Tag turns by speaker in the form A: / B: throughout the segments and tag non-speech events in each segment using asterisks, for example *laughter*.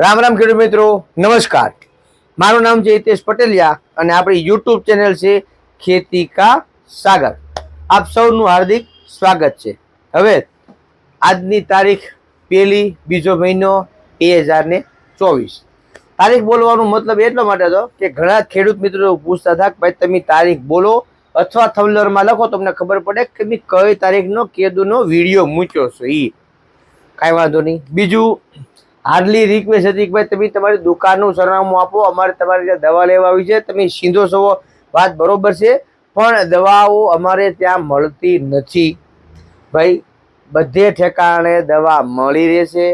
A: રામ રામ ખેડૂત મિત્રો, નમસ્કાર. મારું નામ છે હિતેશ પટેલિયા અને આપણી યુટ્યુબ ચેનલ છે ખેતી કા સાગર. આપ સૌનું હાર્દિક સ્વાગત છે. હવે આજની તારીખ પહેલી બીજો મહિનો બે હજાર ને ચોવીસ. તારીખ બોલવાનો મતલબ એટલો માટે હતો કે ઘણા ખેડૂત મિત્રો પૂછતા હતા કે ભાઈ તમે તારીખ બોલો અથવા થમલરમાં લખો, તમને ખબર પડે કે મેં કઈ તારીખનો, કેદુનો વીડિયો મૂક્યો છે એ કાંઈ વાંધો નહીં. બીજું હાર્ડલી રિક્વેસ્ટ હતી કે ભાઈ તમે તમારી દુકાનનું સરનામું આપો, અમારે તમારે ત્યાં દવા લેવા આવી છે, તમે સીધો સવો. વાત બરોબર છે, પણ દવાઓ અમારે ત્યાં મળતી નથી. ભાઈ, બધે ઠેકાણે દવા મળી રહેશે,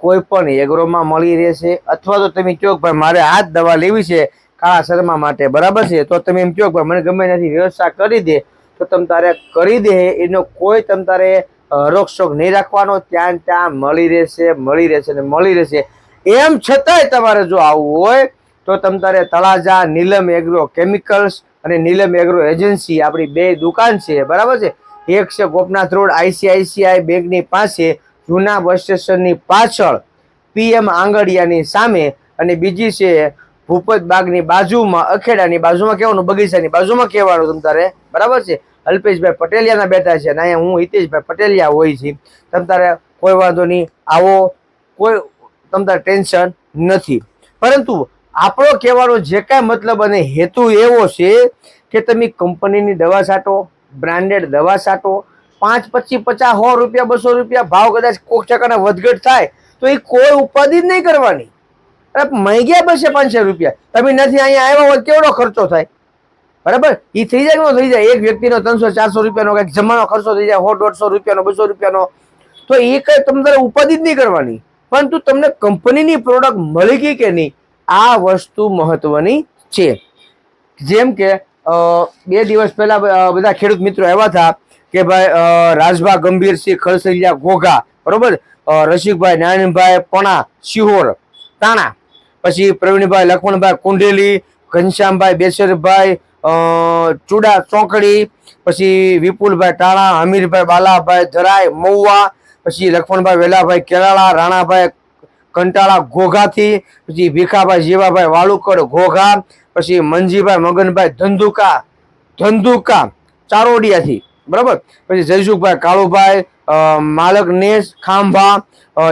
A: કોઈ પણ એગ્રોમાં મળી રહેશે, અથવા તો તમે કહો ભાઈ મારે આ જ દવા લેવી છે કાળા શરમા માટે, બરાબર છે? તો તમે એમ કહો ભાઈ મને ગમે નથી વ્યવસ્થા કરી દે, તો તમ તારે કરી દે, એનો કોઈ તમ તારે રોકશોક નહીં રાખવાનો, ત્યાં ત્યાં મળી રહેશે મળી રહેશે ને મળી રહેશે. એમ છતાંય તમારે જો આવવું હોય, તો તમ તારે તળાજા, નીલમ એગ્રો કેમિકલ્સ અને નીલમ એગ્રો એજન્સી આપણી બે દુકાન છે, બરાબર છે? એક છે ગોપનાથ રોડ, આઈસીઆઈસીઆઈ બેંકની પાસે, જૂના બસ સ્ટેશનની પાછળ, પીએમ આંગડિયાની સામે, અને બીજી છે ભૂપત બાગની બાજુમાં, અખેડાની બાજુમાં કહેવાનું બગીચાની બાજુમાં કહેવાનું તમ તારે, બરાબર છે? અલ્પેશભાઈ પટેલિયાના બેઠા છે અને અહીંયા હું હિતેશભાઈ પટેલિયા હોય છે. તમ તારે કોઈ વાંધો નહીં, આવો, કોઈ તમ તારે ટેન્શન નથી. પરંતુ આપણો કહેવાનો જે કાંઈ મતલબ અને હેતુ એવો છે કે તમે કંપનીની દવા છાંટો, બ્રાન્ડેડ દવા છાંટો, પાંચ, પચીસ, પચાસ, સો રૂપિયા, બસો રૂપિયા ભાવ કદાચ કોક ટકાના વધઘટ થાય, તો એ કોઈ ઉપાધિ જ નહીં કરવાની. અરે બસે પાંચસો રૂપિયા. તમે નથી અહીંયા આવ્યા હોય કેવડો ખર્ચો થાય? બરાબર? એ થઈ જાય કે થઈ જાય? એક વ્યક્તિનો ત્રણસો, ચારસો રૂપિયાનો કંઈક જમવાનો ખર્ચો થઈ જાય, સો, દોઢસો રૂપિયાનો, બસો રૂપિયાનો. તો એ કઈ તમારે ઉપાધિ જ નહીં કરવાની. પરંતુ તમને કંપનીની પ્રોડક્ટ મળી ગઈ કે નહીં, આ વસ્તુ મહત્વની છે. જેમ કે બે દિવસ પહેલા બધા ખેડૂત મિત્રો આવ્યા હતા કે ભાઈ રાજભા, ગંભીરસિંહ ખલસલિયા ઘોઘા બરોબર? રસિકભાઈ નારાયણભાઈ પણા, શિહોર, તાણા. પછી પ્રવીણભાઈ, લખમણભાઈ, કુંડેલી, ઘનશ્યામભાઈ, બેસરભાઈ ચુડા ચોકડી, પછી વિપુલભાઈ ટાણા હમીરભાઈ બાલાભાઈ ધરાય મઉવા પછી લખમણભાઈ વેલાભાઈ, કેરાળા, રાણાભાઈ કંટાળા, ઘોઘાથી, પછી ભીખાભાઈ, જીવાભાઈ વાળુકડ ઘોઘા, પછી મંજીભાઈ, મગનભાઈ, ધંધુકા ધંધુકા, ચારોડિયાથી, બરાબર? પછી જયસુખભાઈ, કાળુભાઈ માલકનેશ માલક ખાંભા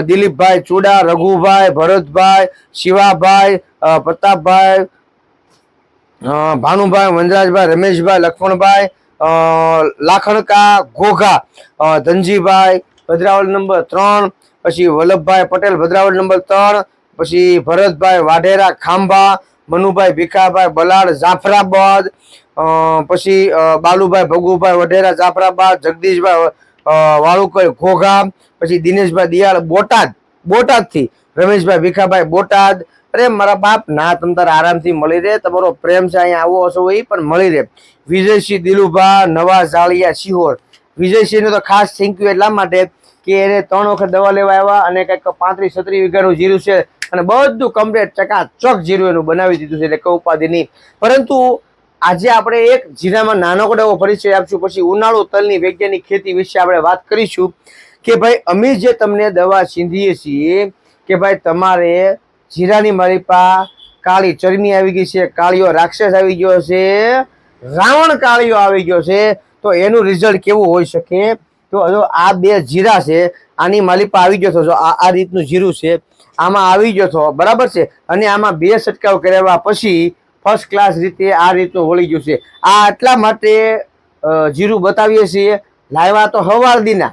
A: દિલીપભાઈ ચુડા, રઘુભાઈ, ભરતભાઈ, શિવાભાઈ પ્રતાપભાઈ ભાનુભાઈ, વનરાજભાઈ, રમેશભાઈ લક્ષ્મણભાઈ લાખણકા, ઘોઘા ધનજીભાઈ, ભદ્રાવળ નંબર ત્રણ, પછી વલ્લભભાઈ પટેલ, ભદ્રાવળ નંબર ત્રણ, પછી ભરતભાઈ વાઢેરા, ખાંભા, મનુભાઈ ભીખાભાઈ, બલાડ, જાફરાબાદ પછી બાલુભાઈ, ભગુભાઈ વઢેરા, જાફરાબાદ, જગદીશભાઈ વાળુકર ઘોઘા, પછી દિનેશભાઈ દિયાળ, બોટાદ, બોટાદથી, રમેશભાઈ ભીખાભાઈ, બોટાદ અરે મારા બાપ, ના, તમ તાર આરામથી મળી રહે, તમારો પ્રેમ છે, અહીંયા આવો હશો એ પણ મળી રહે. વિજયસિંહ દિલુભા, નવા ઝાળિયા સિહોર વિજયસિંહને તો ખાસ થેન્ક યુ એટલા માટે કે એને ત્રણ વખત દવા લેવા આવ્યા અને કંઈક પાંત્રીસ, છત્રીસ વીઘાનું જીરું છે અને બધું કમ્પ્લીટ ચકાચક જીરું એનું બનાવી દીધું છે, એટલે કઈ ઉપાધિ નહીં. પરંતુ આજે આપણે એક જીરામાં નાનકડો એવો પરિચય આપશું, પછી ઉનાળુ તલની વૈજ્ઞાનિક ખેતી વિશે આપણે વાત કરીશું કે ભાઈ, અમે જે તમને દવા સીંધીએ છીએ કે ભાઈ, તમારે જીરાની મરીપા, કાળી ચરમી આવી ગઈ છે, કાળીઓ રાક્ષસ આવી ગયો છે, રાવણ કાળીઓ આવી ગયો છે, તો એનું રિઝલ્ટ કેવું હોઈ શકે? તો જો આ બે જીરા છે, આની માલિપા આવી ગયો છો, જો આ આ રીતનું જીરું છે, આમાં આવી ગયો છો, બરાબર છે? અને આમાં બે છંટકાવ કરાવ્યા પછી ફર્સ્ટ ક્લાસ રીતે આ રીતનું વળી ગયું છે. આ એટલા માટે જીરું બતાવીએ છીએ. લાવ્યા તો હવાર દીના.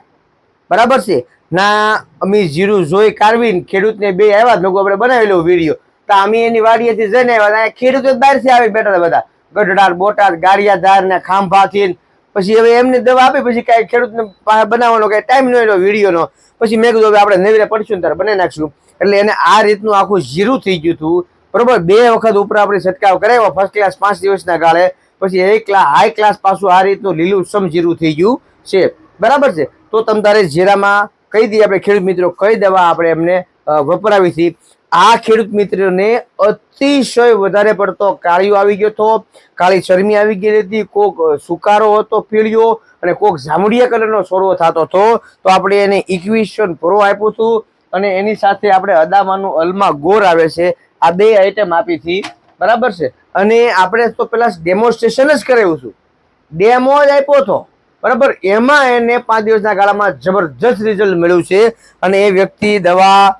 A: બરાબર છે? ના, અમે જીરું જોઈ કાઢવીને ખેડૂતને બે આવ્યા લોકો, આપણે બનાવેલો વીડિયો તો અમે એની વાડીએથી જઈને આવ્યા ખેડૂતો બહારથી આવી બેઠા હતા બધા. ગઢડાર, બોટાદ, ગારિયાધાર ને ખાંભાથી પછી હવે એમને દવા આપી, પછી કાંઈ ખેડૂતને બનાવવાનો કાંઈ ટાઈમ ન એનો વિડીયોનો. પછી મેં કીધું, હવે આપણે નવીરે પડશું ત્યારે બનાવી નાખશું. એટલે એને આ રીતનું આખું જીરું થઈ ગયું હતું. બરોબર? બે વખત ઉપર આપણે છંટકાવ કરાવ્યો ફર્સ્ટ ક્લાસ પાંચ દિવસના ગાળે. પછી એ ક્લાસ હાઈ ક્લાસ પાછું આ રીતનું લીલું સમ જીરું થઈ ગયું છે. બરાબર છે? તો તમ તારે જીરામાં કઈ દઈએ આપણે ખેડૂત મિત્રો, કઈ દવા આપણે એમને વપરાવી હતી? આ ખેડૂત મિત્રને અતિશય વધારે પડતો કાળિયો આવી ગયો હતો, કાળી ચરમી આવી ગઈ હતી, કોક સુકારો હતો, પીળિયો, અને કોક જાંબુડિયા કલરનો સોરવો થતો હતો. તો આપણે એને ઇક્વિશન પ્રો આપ્યું હતું, અને એની સાથે આપણે અદામાનું અલમા ગોર આવે છે, આ બે આઈટમ આપી હતી. બરાબર છે? અને આપણે તો પેલા ડેમોન્સ્ટ્રેશન જ કરાવ્યું છું ડેમો જ આપ્યો હતો. બરાબર? એમાં એને પાંચ દિવસના ગાળામાં જબરજસ્ત રિઝલ્ટ મળ્યું છે. અને એ વ્યક્તિ દવા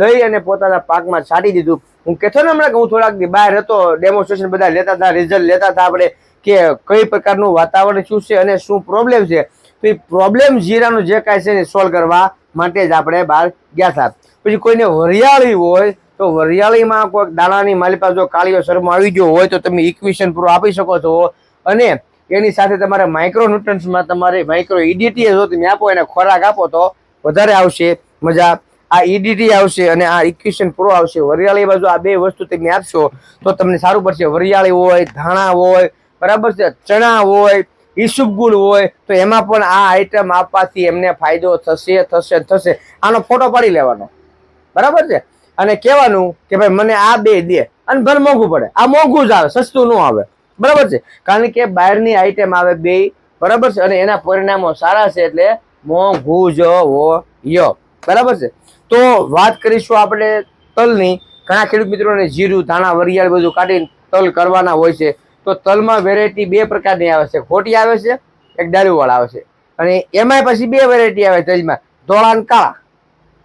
A: લઈ અને પોતાના પાકમાં છાંટી દીધું. હું કહેતો ને હમણાં હું થોડાક બહાર હતો ડેમોન્સ્ટ્રેશન બધા લેતા હતા રિઝલ્ટ લેતા હતા આપણે, કે કઈ પ્રકારનું વાતાવરણ શું છે અને શું પ્રોબ્લેમ છે. તો એ પ્રોબ્લેમ જીરાનું જે કાંઈ છે એને સોલ્વ કરવા માટે જ આપણે બહાર ગયા હતા. પછી કોઈને વરિયાળી હોય, તો વરિયાળીમાં કોઈ દાણાની માલી પાસે જો કાળીઓ શરમો આવી ગયો હોય, તો તમે ઇક્વેશન પૂરો આપી શકો છો. અને એની સાથે તમારે માઇક્રો ન્યુટ્રન્સમાં તમારે માઇક્રો ઈડીટી જો તમે આપો એને ખોરાક આપો તો વધારે આવશે, મજા આ ઈડીટી આવશે અને આ ઇક્વેશન પ્રો આવશે. વરિયાળી બાજુ આ બે વસ્તુ તમે આપશો તો તમને સારું પડશે. વરિયાળી હોય, ધાણા હોય, બરાબર છે, ચણા હોય ઈસુબગુલ હોય, તો એમાં પણ આ આઈટમ આપવાથી એમને ફાયદો થશે થશે થશે. આનો ફોટો પાડી લેવાનો. બરાબર છે? અને કહેવાનું કે ભાઈ, મને આ બે દે. અને ભલે મોંઘું પડે. આ મોંઘું જ આવે, સસ્તું ન આવે. બરાબર છે? કારણ કે બહારની આઈટમ આવે બે, બરાબર છે? અને એના પરિણામો સારા છે એટલે મોંઘું જ હોય બરાબર છે? તો વાત કરીશું આપણે તલની. ઘણા ખેડૂત મિત્રોને જીરું, ધાણા, વરિયાળ બધું કાઢીને તલ કરવાના હોય છે. તો તલમાં વેરાયટી બે પ્રકારની આવે છે. ખોટી આવે છે, એક દારૂવાળા આવે છે. અને એમાંય પછી બે વેરાયટી આવે તલમાં ધોળા અને કાળા.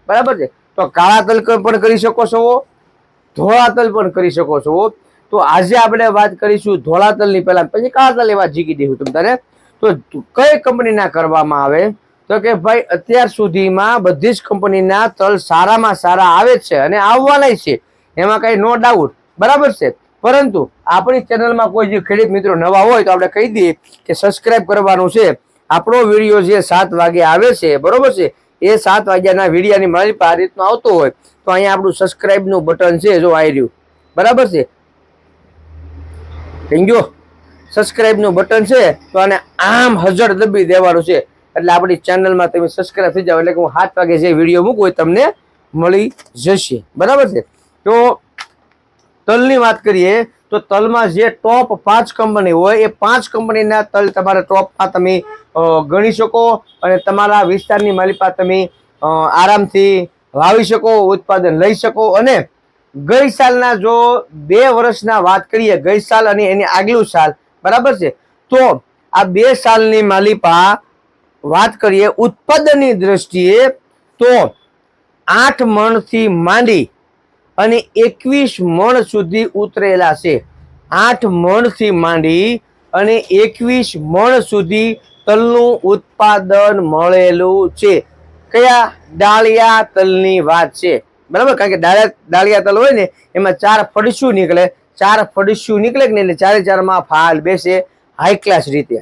A: બરાબર છે? તો કાળા તલ પણ કરી શકો છો. ધોળા તલ પણ કરી શકો છો. તો આજે આપણે વાત કરીશું ધોળા તલની પહેલા. પછી કાળા તલ એવા જીકી દઈશું તને. તો કઈ કંપનીના કરવામાં આવે? તો કે ભાઈ, અત્યાર સુધીમાં બધી જ કંપનીના તલ સારામાં સારા આવે છે અને આવવાના છે. એમાં કઈ નો ડાઉટ. બરાબર છે? પરંતુ આપણી ચેનલમાં કોઈ જે ખેડૂત મિત્રો નવા હોય તો આપણે કહી દઈએ કે સબસ્ક્રાઈબ કરવાનું છે. આપણો વીડિયો જે સાત વાગે આવે છે, બરોબર છે? એ સાત વાગ્યાના વિડીયાની મારી આ રીતનો આવતો હોય તો અહીંયા આપણું સબસ્ક્રાઈબનું બટન છે, જો આવી રહ્યું. બરાબર છે? થઈ ગયો સબસ્ક્રાઇબનું બટન છે, તો આને આમ હજર દબી દેવાનું છે. એટલે આપણી ચેનલમાં તમે સબસ્ક્રાઈબ થઈ જાઓ, એટલે કે હું સાત વાગે જે વીડિયો મૂકું એ તમને મળી જશે. બરાબર છે? તો તલની વાત કરીએ, તો તલમાં જે ટોપ પાંચ કંપની હોય, એ પાંચ કંપનીના તલ તમારે ટોપમાં તમે ગણી શકો અને તમારા વિસ્તારની માલિપા તમે આરામથી વાવી શકો, ઉત્પાદન લઈ શકો અને ગઈ સાલના જો બે વર્ષના વાત કરીએ, ગઈ સાલ અને એની આગલું સાલ, બરાબર છે? તો આ બે સાલની માલિપા વાત કરીએ ઉત્પાદનની દ્રષ્ટિએ, તો આઠ મણથી માંડી અને એકવીસ મણ સુધી ઉતરેલા છે. આઠ મણથી માંડી અને એકવીસ મણ સુધી તલનું ઉત્પાદન મળેલું છે. કયા ડાળિયા તલની વાત છે? બરાબર? કારણ કે ડાળિયા ડાળિયા તલ હોય ને, એમાં ચાર ફડસ્યું નીકળે. ચાર ફડસ્યું નીકળે નહીં એટલે ચારે ચારમાં ફાલ બેસે હાઈ ક્લાસ રીતે.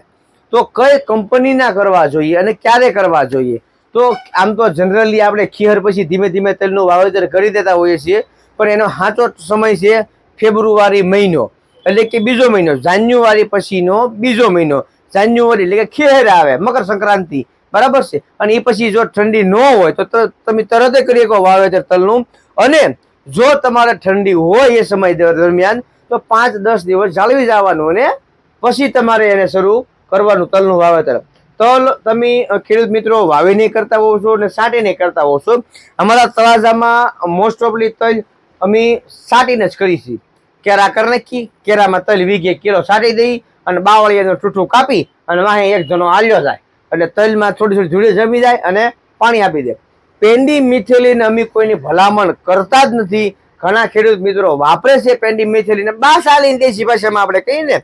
A: તો કઈ કંપનીના કરવા જોઈએ અને ક્યારે કરવા જોઈએ? તો આમ તો જનરલી આપણે ખીહર પછી ધીમે ધીમે તેલનું વાવેતર કરી દેતા હોઈએ છીએ, પણ એનો સાચો સમય છે ફેબ્રુઆરી મહિનો. એટલે કે બીજો મહિનો. જાન્યુઆરી પછીનો બીજો મહિનો. જાન્યુઆરી એટલે કે ખીહર આવે મકર સંક્રાંતિ બરાબર છે? અને એ પછી જો ઠંડી ન હોય, તો તમે તરત જ કરી શકો વાવેતર તલનું. અને જો તમારે ઠંડી હોય એ સમય દરમિયાન, તો પાંચ દસ દિવસ જાળવી જવાનું અને પછી તમારે એને શરૂ કરવાનું તલનું વાવેતર. તલ તમે ખેડૂત મિત્રો વાવીને કરતા હોવ છો અને સાટીને કરતા હોવ છો, અમારા તળાજામાં મોસ્ટ ઓફલી તલ અમે સાટીને જ કરી છીએ. કેરા કરી નાખી, કેરામાં તલ વીઘે કિલો સાટી દઈ અને બાવળિયાનું ઠૂઠું કાપી અને વાહે એક જણો આલ્યો જાય. એટલે તલમાં થોડી થોડી ધૂળી જમી જાય અને પાણી આપી દે. પેંડી મિથેલીન અમે કોઈની ભલામણ કરતા જ નથી. ઘણા ખેડૂત મિત્રો વાપરે છે પેન્ડી મિથેલિન. બાસાલીન દેશી ભાષામાં આપણે કહીએ ને,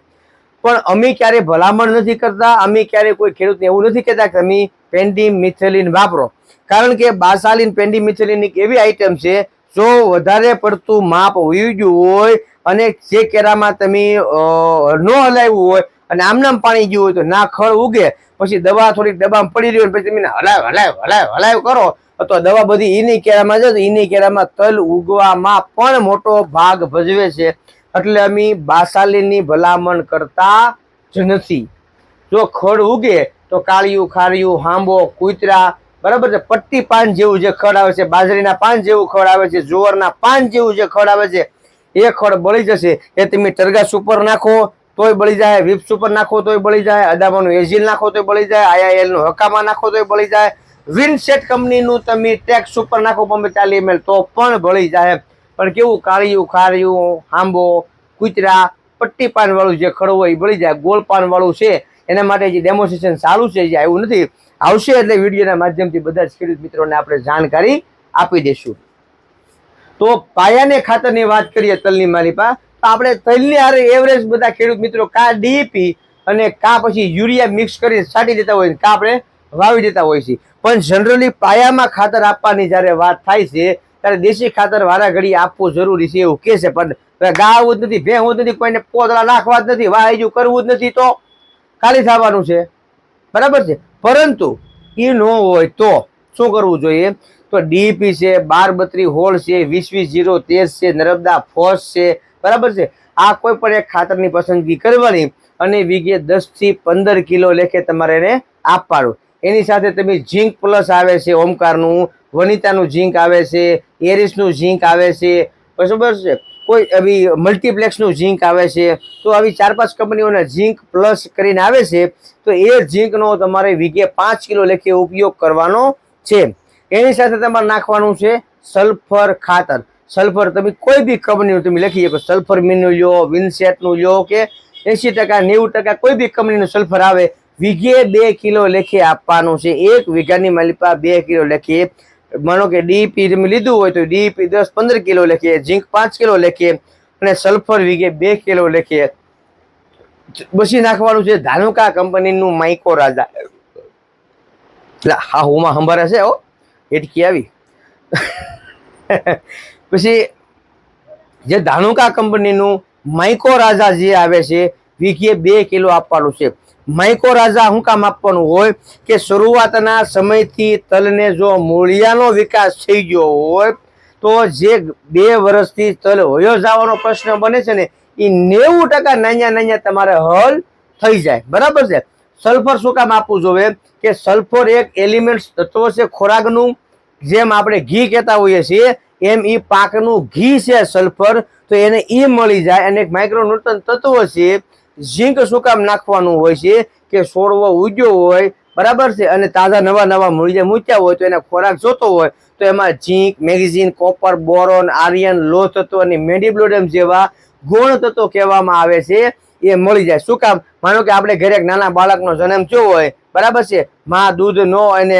A: પણ અમે ક્યારે ભલામણ નથી કરતા. અમે ક્યારે કોઈ ખેડૂતને એવું નથી કહેતા કે તમે પેન્ડી મિથેલિન વાપરો. કારણ કે બાસાલીન પેન્ડી મિથેલિન એક એવી આઈટમ છે, જો વધારે પડતું માપ વયું હોય અને જે કેરામાં તમે ન હલાવ્યું હોય અને આમનામ પાણી ગયું હોય તો ના ખળ ઉગે, પછી દવા થોડીક દબામાં પડી રહી હોય પછી તમે હલાવ હલાવ હલાવ હલાવ કરો. તો દવા બધી ઈની કેરામાં જાય તો ઈની કેરામાં તલ ઉગવામાં પણ મોટો ભાગ ભજવે છે. એટલે અમે બાસાલીની ભલામણ કરતા જ નથી. જો ખડ ઉગે તો કાળિયું, ખારિયું, હાંબો, કૂતરા, બરાબર છે? પટ્ટી પાન જેવું જે ખડ આવે છે, બાજરીના પાન જેવું ખડ આવે છે, જુવારના પાન જેવું જે ખડ આવે છે, એ ખડ બળી જશે. એ તમે ટરગાસ ઉપર નાખો તોય બળી જાય, વિપ્સ ઉપર નાખો તોય બળી જાય અદામાનું એઝિલ નાખો તોય બળી જાય આઈઆઈએલનું હકામાં નાખો તોય બળી જાય. વિનસેટ કંપનીનું તમે ટેક્સ ઉપર નાખો પંપે ચાલી એમએલ તો પણ ભળી જાય. પણ કેવું, કાળિયું, ખારિયું, આંબો, કૂતરા પટ્ટી પાન વાળું જે ખડો હોય એ ભળી જાય. ગોળ પાન વાળું છે. એના માટે જે ડેમોન્સ્ટ્રેશન સારું છે જે આવ્યું નથી. આવશે એટલે વિડીયોના માધ્યમથી બધા જ ખેડૂત મિત્રોને આપણે જાણકારી આપી દઈશું. તો પાયાને ખાતરની વાત કરીએ તલની માલિપા. આપણે તલની હારે એવરેજ બધા ખેડૂત મિત્રો કા ડીપી અને કા પછી યુરિયા મિક્સ કરી છાંટી દેતા હોય કા આપણે વાવી દેતા હોય છે. પણ જનરલી પાયામાં ખાતર આપવાની જ્યારે વાત થાય છે, ત્યારે દેશી ખાતર વારા ઘડી આપવું જરૂરી છે એવું કહે છે. પણ ગાવું જ નથી, ભેહવું જ નથી, કોઈને પોતળા નાખવા જ નથી, વાયજુ કરવું જ નથી, તો ખાલી થવાનું છે. બરાબર છે? પરંતુ એ ન હોય તો શું કરવું જોઈએ? તો ડીપી છે બાર બત્રી હોળ છે, વીસ વીસ જીરો તેર છે, નર્મદા ફોસ છે બરાબર છે? આ કોઈ પણ એક ખાતરની પસંદગી કરવાની અને વીઘે દસથી પંદર કિલો લેખે તમારે એને આપવાનું. એની સાથે તમે ઝીંક પ્લસ આવે છે, ઓમકારનું, વનિતાનું ઝીંક આવે છે, એરિસનું ઝીંક આવે છે, બરાબર છે? કોઈ આવી મલ્ટીપ્લેક્સનું ઝીંક આવે છે, તો આવી ચાર પાંચ કંપનીઓના ઝીંક પ્લસ કરીને આવે છે, તો એ ઝીંકનો તમારે વીઘે પાંચ કિલો લેખે ઉપયોગ કરવાનો છે. એની સાથે તમારે નાખવાનું છે સલ્ફર ખાતર. સલ્ફર, તમે કોઈ બી કંપનીનું તમે લખી શકો. સલ્ફર મીનું લ્યો, વિનસેટનું લ્યો કે એંસી ટકા, નેવું ટકા કોઈ બી કંપનીનું સલ્ફર આવે, વીઘે બે કિલો લેખે આપવાનું છે. એક વીઘાની માલિપા બે કિલો લેખે. માનો કે ડીપી તમે લીધું હોય તો ડીપી દસ પંદર કિલો લેખીએ ઝીંક પાંચ કિલો લેખીએ અને સલ્ફર વીઘે બે કિલો લેખીએ બસી નાખવાનું છે ધાનુકા કંપનીનું માઇકો રાજા. એટલે હા હુંમાં સંભારે છે, હો. એટકી આવી. પછી જે ધાનુકા કંપનીનું માઇકો રાજા જે આવે છે, વીઘે બે કિલો આપવાનું છે. માઇકો રાજા શું કામ આપવાનું હોય કે શરૂઆતના સમયથી તલને જો મૂળિયાનો વિકાસ થઈ ગયો હોય, તો જે બે વર્ષથી તલ હોયો જવાનો પ્રશ્ન બને છે ને, એ નેવું ટકા નાન્યા નાન્યા તમારે હલ થઈ જાય. બરાબર છે? સલ્ફર શું કામ આપવું જોઈએ? કે સલ્ફર એક એલિમેન્ટ તત્વ છે, ખોરાકનું, જેમ આપણે ઘી કહેતા હોઈએ છીએ એમ એ પાકનું ઘી છે સલ્ફર તો એને એ મળી જાય અને એક માઇક્રોન્યુટન તત્વ છે ઝીંક શું કામ નાખવાનું હોય છે, કે છોડવો ઉગ્યો હોય, બરાબર છે? અને તાજા નવા નવા મૂળિયા મૂક્યા હોય તો એને ખોરાક જોતો હોય, તો એમાં zinc magnesium copper boron iron લો તત્વ અને મેડિબ્લોડમ જેવા ગુણ તત્વો કહેવામાં આવે છે. એ મળી જાય. શું કામ? માનો કે આપણે ઘરે નાના બાળકનો જન્મ થયો હોય, બરાબર છે? માં દૂધ નો એને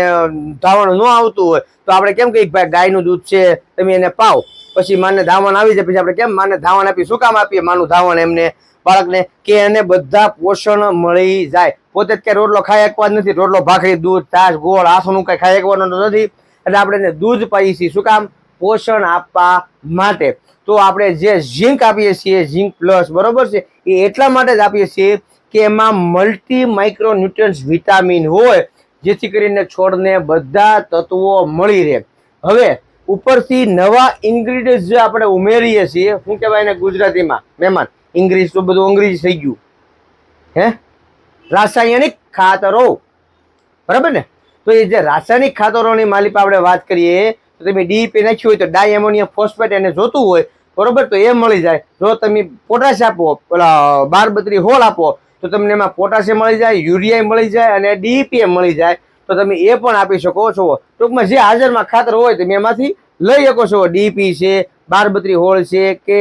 A: ધાવણ ન આવતું હોય, તો આપણે કેમ કહીએ ભાઈ ગાયનું દૂધ છે, તમે એને પાવ પછી માને ધાવણ આવી જાય, પછી આપણે કેમ માને ધાવણ આપીએ? શું કામ આપીએ? માનું ધાવણ એમને, બાળકને, કે એને બધા પોષણ મળી જાય. પોતે જ ક્યાંય રોટલો ખાઈ શકવા જ નથી. રોટલો, ભાખરી, દૂધ તાસ ગોળ આસનું કઈ ખાઈ શકવાનું નથી. એટલે આપણે એને દૂધ પાઈએ છીએ. શું કામ? પોષણ આપવા માટે. તો આપણે જે ઝીંક આપીએ છીએ, ઝીંક પ્લસ, બરોબર છે? એ એટલા માટે જ આપીએ છીએ કે એમાં મલ્ટી માઇક્રોન્યુટ્રન્સ વિટામિન હોય, જેથી કરીને છોડને બધા તત્વો મળી રહે. હવે, ઉપરથી નવા ઇન્ગ્રીડિયન્ટ જે આપણે ઉમેરીએ છીએ, શું કહેવાય એને ગુજરાતીમાં? મહેમાન ઇંગ્લિશ તો બધું અંગ્રેજી થઈ ગયું. હે? રાસાયણિક ખાતરો. બરાબર ને? તો એ જે રાસાયણિક ખાતરોની માલિક આપણે વાત કરીએ તો તમે ડીઈપી નાખ્યું હોય તો ડાય એમોનિયમ ફોસ્ફેટ એને જોતું હોય, બરોબર? તો એ મળી જાય. જો તમે પોટાશ આપો પેલા બાર બત્રી હોળ આપો, તો તમને એમાં પોટાશિયમ મળી જાય યુરિયા મળી જાય અને ડીપીએમ મળી જાય. તો તમે એ પણ આપી શકો છો. ટૂંકમાં જે હાજરમાં ખાતર હોય તમે એમાંથી લઈ શકો છો. ડીપી છે બાર બત્રી હોળ છે, કે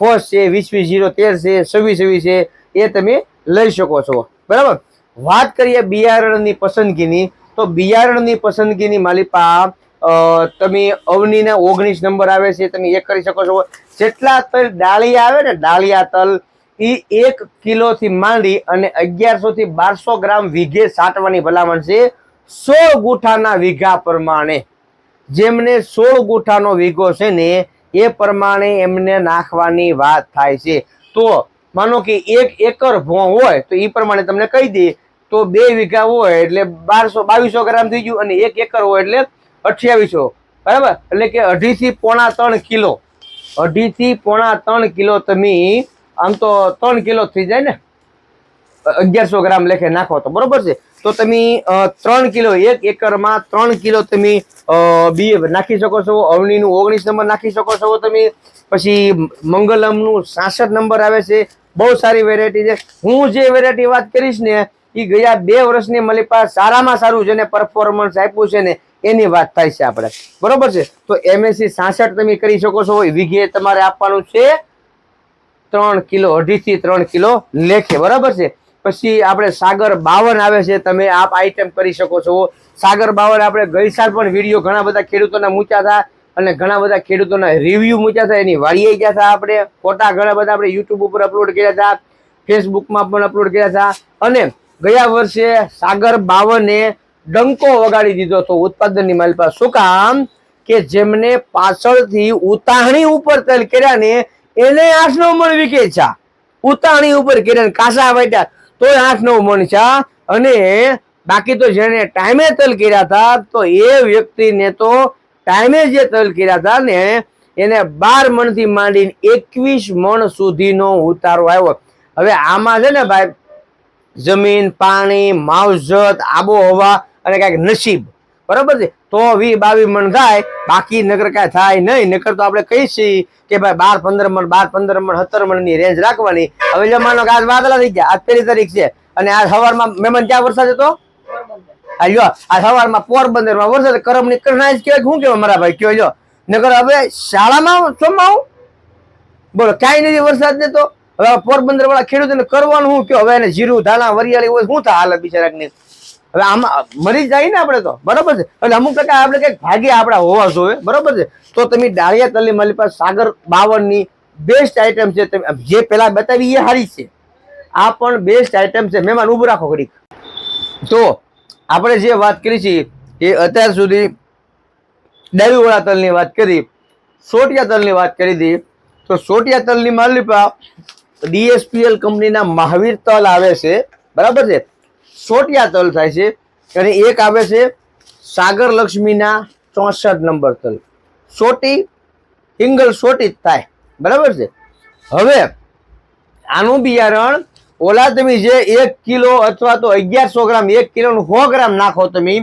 A: ફોસ છે, વીસ વીસ જીરો તેર છે, છવ્વીસ છવ્વીસ છે, એ તમે લઈ શકો છો. બરાબર? વાત કરીએ બિયારણની પસંદગીની, તો બિયારણની પસંદગીની માલિપા તમે અવનીના ઓગણીસ નંબર આવે છે, તમે એ કરી શકો છો. જેટલા તલ ડાળિયા આવે ને, ડાળિયા તલ એ એક કિલોથી માંડી અને અગિયારસો થી બારસો ગ્રામ વીઘે સાટવાની ભલામણ છે. સોળ ગુઠાના વીઘા પ્રમાણે. જેમને સોળ ગુઠાનો વીઘો છે ને, એ પ્રમાણે એમને નાખવાની વાત થાય છે. તો માનો કે એક એકર ભોં હોય, તો એ પ્રમાણે તમને કહી દઈએ. તો બે વીઘા હોય એટલે બારસો, બાવીસો ગ્રામ થઈ ગયું અને એક એકર હોય એટલે અઠ્યાવીસો. બરાબર? એટલે કે અઢીથી પોણા ત્રણ કિલો. અઢીથી પોણા ત્રણ કિલો તમે આમ તો ત્રણ કિલો થઈ જાય ને? અગિયારસો ગ્રામ લેખે નાખો તો બરોબર છે. તો તમે ત્રણ કિલો એક એકરમાં ત્રણ કિલો તમે બી નાખી શકો છો, અવનીનું ઓગણીસ નંબર નાખી શકો છો તમે. પછી મંગલમનું સાસઠ નંબર આવે છે. બહુ સારી વેરાયટી છે. હું જે વેરાયટી વાત કરીશ ને એ ગયા બે વર્ષની મારી પાસે સારામાં સારું જેને પરફોર્મન્સ આપ્યું છે ને એની વાત થાય છે આપણે. બરોબર છે? તો એમએસસી સાસઠ તમે કરી શકો છો. વીઘે તમારે આપવાનું છે ત્રણ કિલો, અઢીથી ત્રણ કિલો લેખે. બરાબર છે? પછી આપણે સાગર બાવન આવે છે. તમે આપ આઈટમ કરી શકો છો. સાગર બાવન આપણે ગઈ સાલ પણ વીડિયો ઘણા બધા ખેડૂતોના મૂક્યા હતા અને ઘણા બધા ખેડૂતોના રિવ્યૂ મૂક્યા હતા. એની વાળીએ ગયા હતા આપણે. ફોટા ઘણા બધા આપણે યુટ્યુબ ઉપર અપલોડ કર્યા હતા. ફેસબુકમાં પણ અપલોડ કર્યા હતા. અને ગયા વર્ષે સાગર બાવને ડંકો વગાડી દીધો હતો ઉત્પાદનની માલ પર શું કામ? કે જેમને પાછળથી ઉતાહણી ઉપર તલ કર્યા ને એને આઠ નવ મણ વિકે છે. ઉતાહણી ઉપર કર્યા કાસા વાટ્યા, તોય આઠ નવ મણ છે. અને બાકી તો જેને ટાઈમે તલ કર્યા હતા, તો એ વ્યક્તિને તો ટાઈમે જે તલ કર્યા હતા ને એને બાર મણથી માંડીને એકવીસ મણ સુધીનો ઉતારો આવ્યો. હવે આમાં છે ને ભાઈ, જમીન, પાણી, માવજત, આબોહવા અને કાંઈક નસીબ. બરોબર છે? તો વી બાવી મણ થાય બાકી નગર કાંઈ થાય નહીં. નકર તો આપણે કહી છીએ કે ભાઈ બાર પંદર મણ, બાર પંદર મણ, સત્તર મણની રેન્જ રાખવાની. હવે જમાનો કે આજ વાદળા થઈ ગયા, આજ પહેલી તારીખ છે, અને આજ સવારમાં મહેમાન ક્યાં વરસાદ હતો? આ જો આ સવારમાં પોરબંદરમાં વરસાદ કરમની જ કહેવાય શું કહેવાય મારા ભાઈ? કયો જો નગર હવે શાળામાં સમાવું બોલો, ક્યાંય નથી વરસાદ ને તો હવે પોરબંદર વાળા ખેડૂતોને કરવાનું શું? કયો? હવે એને જીરું, ધાણા, વરિયાળી હોય શું થાય? હાલત બિચારાની હવે આમાં મરી જાય ને આપણે તો. બરોબર છે? એટલે અમુક ટકા આપણે કંઈક ભાગ્ય આપણા હોવા જોઈએ. બરોબર છે? તો તમે ડાળિયા તલી મારી પાસે સાગર બાવનની બેસ્ટ આઈટમ છે તમે જે પેલા બતાવી એ સારી છે. આ પણ બેસ્ટ આઈટમ છે. મહેમાન ઊભું રાખો ઘડીક. તો આપણે જે વાત કરી છે, એ અત્યાર સુધી ડાળીવાળા તલની વાત કરી, સોટિયા તલની વાત કરી હતી. તો સોટિયા તલની માલિપા ડીએસપીએલ કંપનીના મહાવીર તલ આવે છે. બરાબર છે? સોટિયા તલ થાય છે અને એક આવે છે સાગર લક્ષ્મીના ચોસઠ નંબર તલ. સોટી સિંગલ સોટી જ થાય. બરાબર છે? હવે આનું બિયારણ ઓલા તમે જે એક કિલો અથવા તો અગિયારસો ગ્રામ, એક કિલોનું સો ગ્રામ નાખો તમે,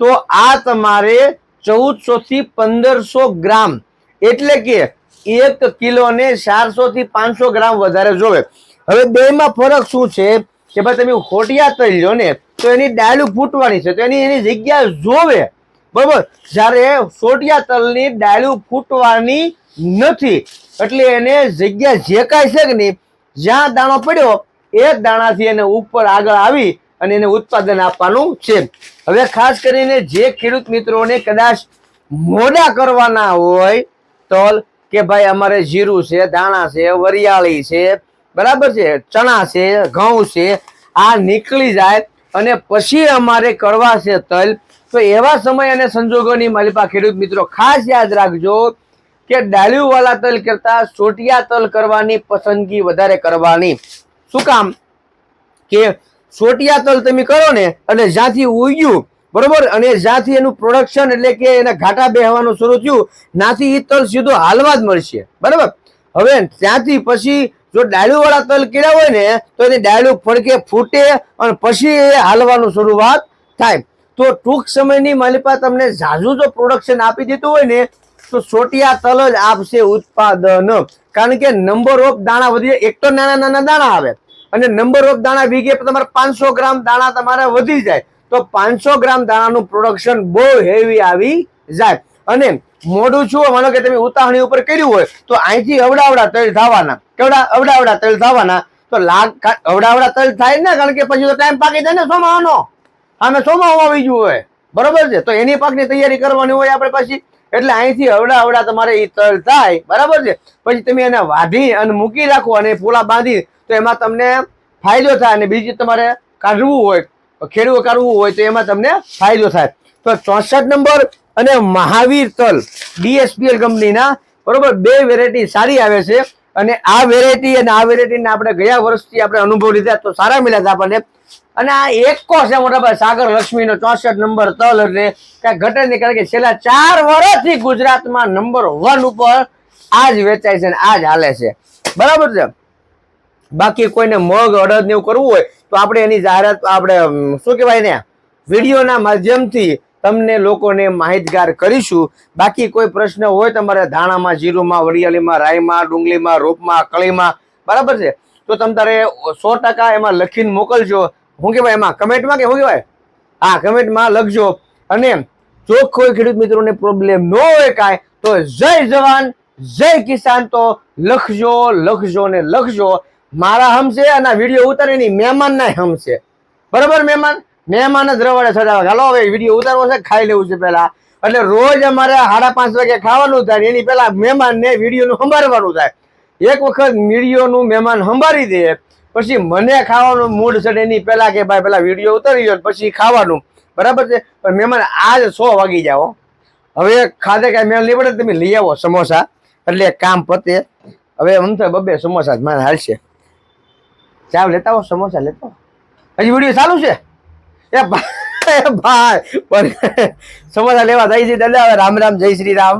A: તો આ તમારે ચૌદસોથી પંદરસો ગ્રામ. એટલે કે એક કિલોને ચારસોથી પાંચસો ગ્રામ વધારે જોવે. હવે બેમાં ફરક શું છે? કે ભાઈ તમે ખોટિયા તલ લો ને, તો એની ડાયલું ફૂટવાની છે, તો એની એની જગ્યા જોવે. બરોબર? જ્યારે સોટિયા તલની ડાયલું ફૂટવાની નથી, એટલે એને જગ્યા જે કાંઈ છે કે નહીં? જ્યાં દાણો પડ્યો, એ દાણાથી એને ઉપર આગળ આવી અને એને ઉત્પાદન આપવાનું છે. હવે ખાસ કરીને જે ખેડૂત મિત્રોને કદાચ મોડા કરવાના હોય, તલ કે ભાઈ અમારે જીરું છે, દાણા છે, વરિયાળી છે બરાબર છે? ચણા છે, ઘઉં છે, આ નીકળી જાય અને પછી અમારે કરવા છે તલ. તો એવા સમય અને સંજોગોની મારી પાસે ખેડૂત મિત્રો, ખાસ યાદ રાખજો કે ડાળીવાળા તલ કરતાં સોટિયા તલ કરવાની પસંદગી વધારે કરવાની. શું કામ? કે સોટિયા તલ તમે કરો ને અને જ્યાંથી ઉગ્યું, બરોબર? અને જ્યાંથી એનું પ્રોડક્શન એટલે કે એના ઘાટા બેહવાનું શરૂ થયું, ત્યાંથી એ તલ સીધો હાલવા જ મળશે. બરાબર? હવે ત્યાંથી પછી જો ડાળીવાળા તલ કર્યા હોય ને, તો એની ડાળું ફડકે, ફૂટે અને પછી એ હાલવાનું શરૂઆત થાય. તો ટૂંક સમયની માલિપા તમને ઝાઝુ જો પ્રોડક્શન આપી દીધું હોય ને, તો સોટિયા તલ જ આપશે ઉત્પાદન. કારણ કે નંબર ઓફ દાણા વધી એક તો નાના નાના દાણા આવે. અને નંબર ઓફ દાણા વીઘે તમારે પાંચસો ગ્રામ દાણા તમારે વધી જાય. તો પાંચસો ગ્રામ દાણાનું પ્રોડક્શન બહુ હેવી આવી જાય. અને મોઢું છું માનો કે તમે ઉતાહણી ઉપર કર્યું હોય, તો અહીંથી અવડાવડા તળ ધાવાના. કેવડા? અવડાવડા તળ ધાવાના. તો લાગ અવડાવડા તળ થાય ને, કારણ કે પછી તો ટાઈમ પાકી જાય ને સોમાવાનો. આમે સોમાવા આવી ગયું હોય. બરોબર છે? તો એની પાકની તૈયારી કરવાની હોય આપણે પછી. એટલે અહીંથી અવડા અવડા તમારે એ તળ થાય. બરાબર છે? પછી તમે એને વાઢી અને મૂકી રાખો અને પૂળા બાંધી તો એમાં તમને ફાયદો થાય અને બીજી તમારે કાઢવું હોય ખેડવું કાઢવું હોય તો એમાં તમને ફાયદો થાય. તો ચોસઠ નંબર અને મહાવીર તલ ડીએસપીએલ કંપનીના, બરોબર, બે વેરાયટી સારી આવે છે. અને આ વેરાયટી અને આ વેરાયટીને આપણે ગયા વર્ષથી આપણે અનુભવ લીધા તો સારા મળ્યા હતા આપણને. અને આ એકો છે મોટાભાઈ સાગર લક્ષ્મીનો ચોસઠ નંબર તલ એટલે કાંઈ ઘટે નહીં, કારણ કે છેલ્લા ચાર વર્ષથી ગુજરાતમાં નંબર વન ઉપર આ જ વેચાય છે અને આ જ હાલે છે. બરાબર છે? બાકી કોઈને મગ, અડદ ને એવું કરવું હોય તો આપણે એની જાહેરાત આપણે શું કહેવાય ને વિડીયોના માધ્યમથી તમને લોકોને માહિતગાર કરીશું. બાકી કોઈ પ્રશ્ન હોય તમારે ધાણામાં, જીરુમાં વરિયાળીમાં રાઈમાં ડુંગળીમાં, રોપમાં, કળીમાં, બરાબર છે? તો તમે તારે સો ટકા એમાં લખીને મોકલજો. શું કહેવાય એમાં? કમેન્ટમાં કે શું કહેવાય? હા, કમેન્ટમાં લખજો. અને જો કોઈ ખેડૂત મિત્રોને પ્રોબ્લેમ ન હોય કાંઈ, તો જય જવાન, જય કિસાન તો લખજો લખજો ને લખજો. મારા હમશે અને વીડિયો ઉતારે નહીં મહેમાનના હમશે બરાબર મહેમાન? મહેમાન જ રવાડે ચડાવે હાલો, હવે વીડિયો ઉતારવો છે, ખાઈ લેવું છે પહેલા. એટલે રોજ અમારે સાડા પાંચ વાગે ખાવાનું થાય એની પહેલા મહેમાનને વિડીયોનું સંભાળવાનું થાય. એક વખત વિડીયોનું મહેમાન સંભાળી દે, પછી મને ખાવાનું મૂડ છે એની પહેલા કે ભાઈ પેલા વીડિયો ઉતારી જાય પછી ખાવાનું. બરાબર છે? પણ મહેમાન આજ સો વાગી જાઓ હવે ખાધે કાંઈ મેળ નહીં પડે તમે લઈ આવો સમોસા. એટલે કામ પતે. હવે આમ તો બબે સમોસા જ મારે હાલશે. ચાવ લેતા આવો, સમોસા લેતા. હજી વીડિયો ચાલુ છે? *laughs* એ ભાઈ ભાઈ પણ સમોસા લેવા જાય છે દાદા રામ રામ જય શ્રી રામ.